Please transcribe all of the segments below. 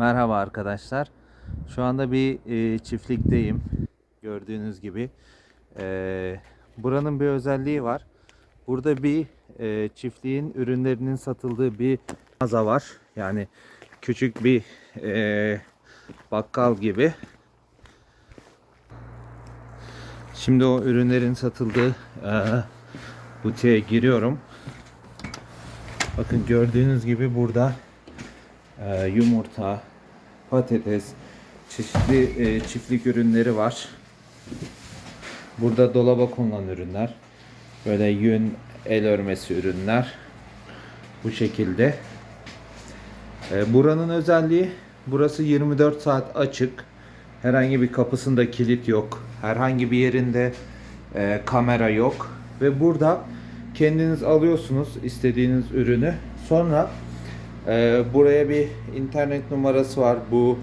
Merhaba arkadaşlar. Şu anda bir e, çiftlikteyim. Gördüğünüz gibi. E, buranın bir özelliği var. Burada bir e, çiftliğin ürünlerinin satıldığı bir mağaza var. Yani küçük bir e, bakkal gibi. Şimdi o ürünlerin satıldığı e, butiğe giriyorum. Bakın gördüğünüz gibi burada e, yumurta, patates, çeşitli e, çiftlik ürünleri var. Burada dolaba konulan ürünler. Böyle yün, el örmesi ürünler. Bu şekilde. E, buranın özelliği burası 24 saat açık. Herhangi bir kapısında kilit yok. Herhangi bir yerinde e, kamera yok. Ve burada kendiniz alıyorsunuz istediğiniz ürünü. Sonra e, buraya bir internet numarası var. Bu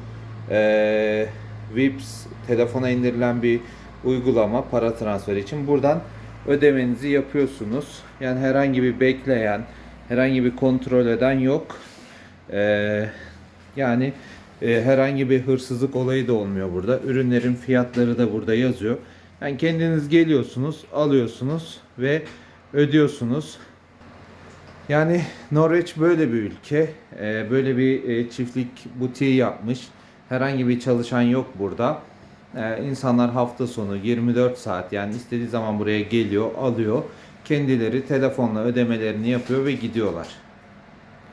e, Vips telefona indirilen bir uygulama para transferi için. Buradan ödemenizi yapıyorsunuz. Yani herhangi bir bekleyen, herhangi bir kontrol eden yok. E, yani e, herhangi bir hırsızlık olayı da olmuyor burada. Ürünlerin fiyatları da burada yazıyor. Yani kendiniz geliyorsunuz, alıyorsunuz ve ödüyorsunuz. Yani Norveç böyle bir ülke. Ee, böyle bir e, çiftlik butiği yapmış. Herhangi bir çalışan yok burada. Ee, insanlar hafta sonu 24 saat yani istediği zaman buraya geliyor, alıyor. Kendileri telefonla ödemelerini yapıyor ve gidiyorlar.